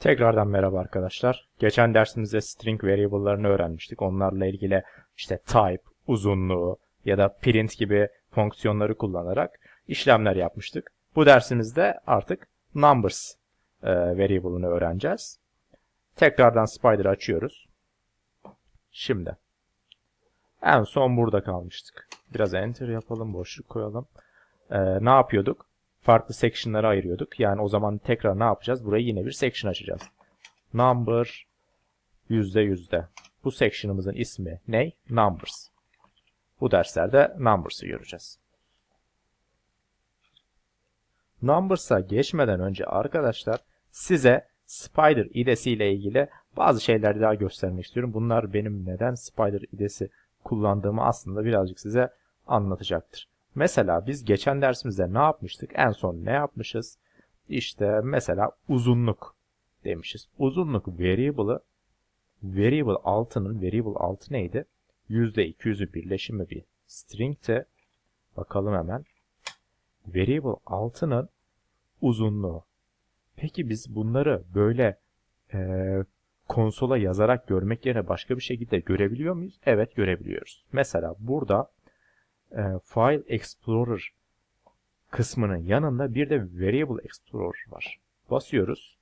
Tekrardan merhaba arkadaşlar. Geçen dersimizde string variable'larını öğrenmiştik. Onlarla ilgili işte type, uzunluğu ya da print gibi fonksiyonları kullanarak işlemler yapmıştık. Bu dersimizde artık numbers e, variable'ını öğreneceğiz. Tekrardan Spider'ı açıyoruz. Şimdi en son burada kalmıştık. Biraz enter yapalım, boşluk koyalım. E, ne yapıyorduk? Farklı section'lara ayırıyorduk. Yani o zaman tekrar ne yapacağız? Buraya yine bir section açacağız. Number yüzde yüzde. Bu section'ımızın ismi ne? Numbers. Bu derslerde Numbers'ı göreceğiz. Numbers'a geçmeden önce arkadaşlar size Spider idesi ile ilgili bazı şeyler daha göstermek istiyorum. Bunlar benim neden Spider idesi kullandığımı aslında birazcık size anlatacaktır. Mesela biz geçen dersimizde ne yapmıştık? En son ne yapmışız? İşte mesela uzunluk demişiz. Uzunluk variable'ı variable 6'nın variable 6 neydi? %200'ü birleşimi bir string'ti. Bakalım hemen. Variable 6'nın uzunluğu. Peki biz bunları böyle e, konsola yazarak görmek yerine başka bir şekilde görebiliyor muyuz? Evet görebiliyoruz. Mesela burada e, File Explorer kısmının yanında bir de Variable Explorer var. Basıyoruz.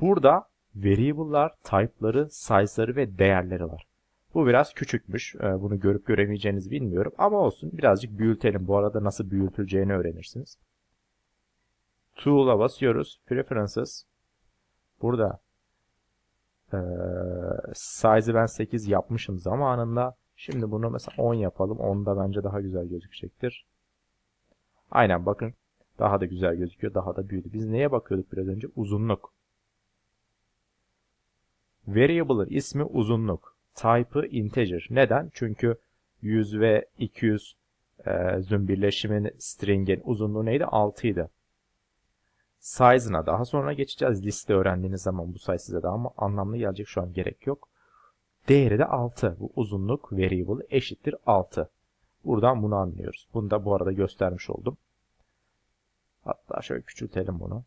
Burada variable'lar, type'ları, size'ları ve değerleri var. Bu biraz küçükmüş. E, bunu görüp göremeyeceğinizi bilmiyorum. Ama olsun birazcık büyütelim. Bu arada nasıl büyütüleceğini öğrenirsiniz. Tool'a basıyoruz. Preferences. Burada e, size'ı ben 8 yapmışım zamanında. Şimdi bunu mesela 10 yapalım. 10'da bence daha güzel gözükecektir. Aynen bakın. Daha da güzel gözüküyor. Daha da büyüdü. Biz neye bakıyorduk biraz önce? Uzunluk. Variable'ın ismi uzunluk. Type'ı integer. Neden? Çünkü 100 ve 200 e, züm birleşimin string'in uzunluğu neydi? 6 idi. Size'ına daha sonra geçeceğiz. Liste öğrendiğiniz zaman bu sayı size daha anlamlı gelecek. Şu an gerek yok. Değeri de 6. Bu uzunluk variable eşittir 6. Buradan bunu anlıyoruz. Bunu da bu arada göstermiş oldum. Hatta şöyle küçültelim bunu.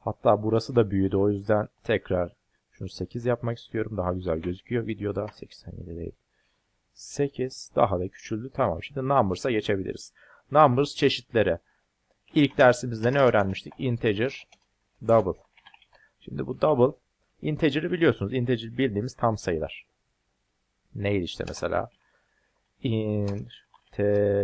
Hatta burası da büyüdü. O yüzden tekrar şunu 8 yapmak istiyorum. Daha güzel gözüküyor videoda. 87 değil. 8 daha da küçüldü. Tamam şimdi numbers'a geçebiliriz. Numbers çeşitleri. İlk dersimizde ne öğrenmiştik? Integer, double. Şimdi bu double Integer'ı biliyorsunuz. Integer bildiğimiz tam sayılar. Neydi işte mesela? Integer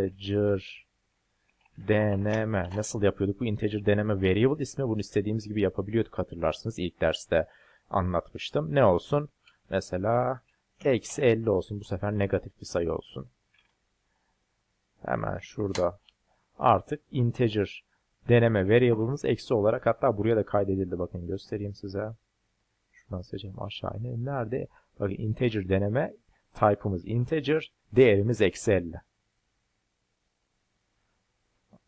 deneme. Nasıl yapıyorduk? Bu integer deneme variable ismi. Bunu istediğimiz gibi yapabiliyorduk hatırlarsınız. İlk derste anlatmıştım. Ne olsun? Mesela eksi 50 olsun. Bu sefer negatif bir sayı olsun. Hemen şurada artık integer deneme variable'ımız eksi olarak hatta buraya da kaydedildi. Bakın göstereyim size. Şuradan seçelim aşağı inelim. Nerede? Bakın integer deneme. Type'ımız integer. Değerimiz eksi 50.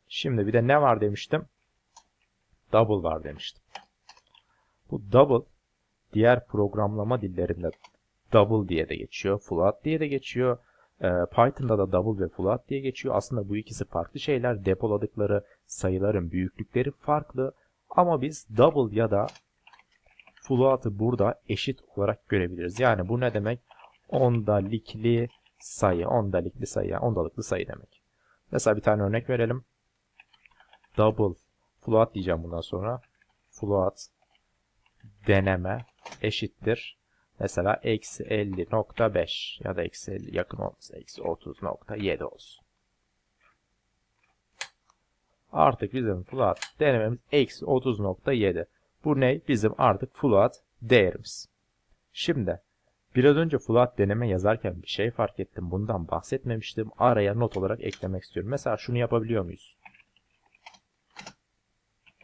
Şimdi bir de ne var demiştim? Double var demiştim. Bu double diğer programlama dillerinde double diye de geçiyor. Float diye de geçiyor. Ee, Python'da da double ve float diye geçiyor. Aslında bu ikisi farklı şeyler. Depoladıkları sayıların büyüklükleri farklı. Ama biz double ya da float'ı burada eşit olarak görebiliriz. Yani bu ne demek? Ondalikli sayı. Ondalikli sayı. Ondalıklı sayı demek. Mesela bir tane örnek verelim. Double float diyeceğim bundan sonra. Float deneme eşittir. Mesela eksi 50.5 ya da eksi 50 yakın olması eksi 30.7 olsun. Artık bizim float denememiz eksi 30.7. Bu ne? Bizim artık float değerimiz. Şimdi biraz önce float deneme yazarken bir şey fark ettim. Bundan bahsetmemiştim. Araya not olarak eklemek istiyorum. Mesela şunu yapabiliyor muyuz?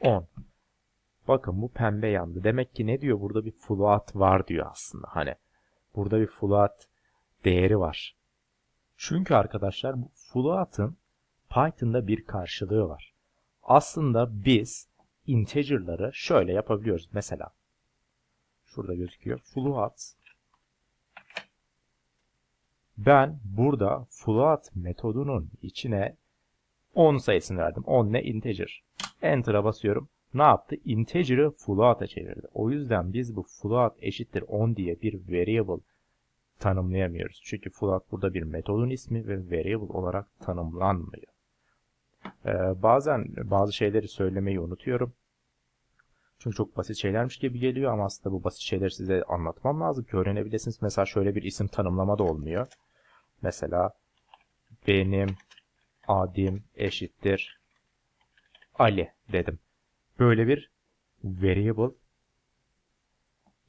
10. Bakın bu pembe yandı. Demek ki ne diyor? Burada bir float var diyor aslında. Hani burada bir float değeri var. Çünkü arkadaşlar bu float'ın Python'da bir karşılığı var. Aslında biz integer'ları şöyle yapabiliyoruz. Mesela şurada gözüküyor. Float ben burada float metodunun içine 10 sayısını verdim. 10 ne? Integer. Enter'a basıyorum. ne yaptı? Integer'ı float'a çevirdi. O yüzden biz bu float eşittir 10 diye bir variable tanımlayamıyoruz. Çünkü float burada bir metodun ismi ve variable olarak tanımlanmıyor. Ee, bazen bazı şeyleri söylemeyi unutuyorum. Çünkü çok basit şeylermiş gibi geliyor ama aslında bu basit şeyleri size anlatmam lazım ki öğrenebilirsiniz. Mesela şöyle bir isim tanımlama da olmuyor. Mesela benim adım eşittir Ali dedim. Böyle bir variable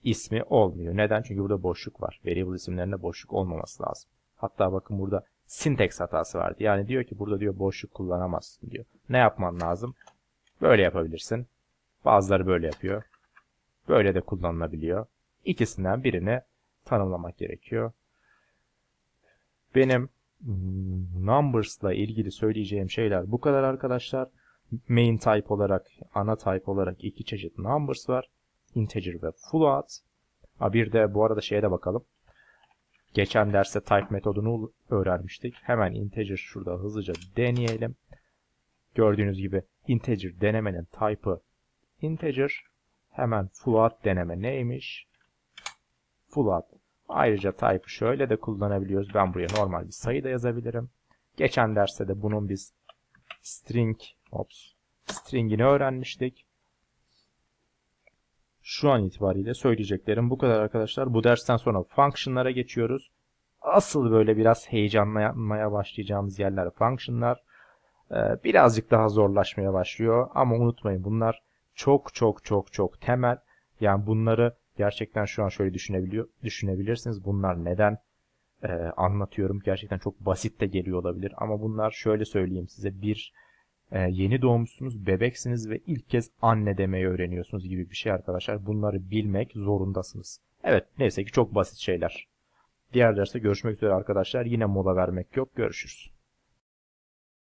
ismi olmuyor. Neden? Çünkü burada boşluk var. Variable isimlerinde boşluk olmaması lazım. Hatta bakın burada syntax hatası vardı. Yani diyor ki burada diyor boşluk kullanamazsın diyor. Ne yapman lazım? Böyle yapabilirsin. Bazıları böyle yapıyor. Böyle de kullanılabiliyor. İkisinden birini tanımlamak gerekiyor. Benim numbers'la ilgili söyleyeceğim şeyler bu kadar arkadaşlar. Main type olarak, ana type olarak iki çeşit numbers var. Integer ve float. Ha bir de bu arada şeye de bakalım. Geçen derste type metodunu öğrenmiştik. Hemen integer şurada hızlıca deneyelim. Gördüğünüz gibi integer denemenin type'ı integer. Hemen float deneme neymiş? Float. Ayrıca type'ı şöyle de kullanabiliyoruz. Ben buraya normal bir sayı da yazabilirim. Geçen derste de bunun biz string ops, string'ini öğrenmiştik. Şu an itibariyle söyleyeceklerim bu kadar arkadaşlar. Bu dersten sonra function'lara geçiyoruz. Asıl böyle biraz heyecanlanmaya başlayacağımız yerler function'lar. Ee, birazcık daha zorlaşmaya başlıyor ama unutmayın bunlar çok çok çok çok temel. Yani bunları gerçekten şu an şöyle düşünebiliyor, düşünebilirsiniz. Bunlar neden e, anlatıyorum. Gerçekten çok basit de geliyor olabilir. Ama bunlar şöyle söyleyeyim size bir e, yeni doğmuşsunuz, bebeksiniz ve ilk kez anne demeyi öğreniyorsunuz gibi bir şey arkadaşlar. Bunları bilmek zorundasınız. Evet neyse ki çok basit şeyler. Diğer derste görüşmek üzere arkadaşlar. Yine mola vermek yok. Görüşürüz.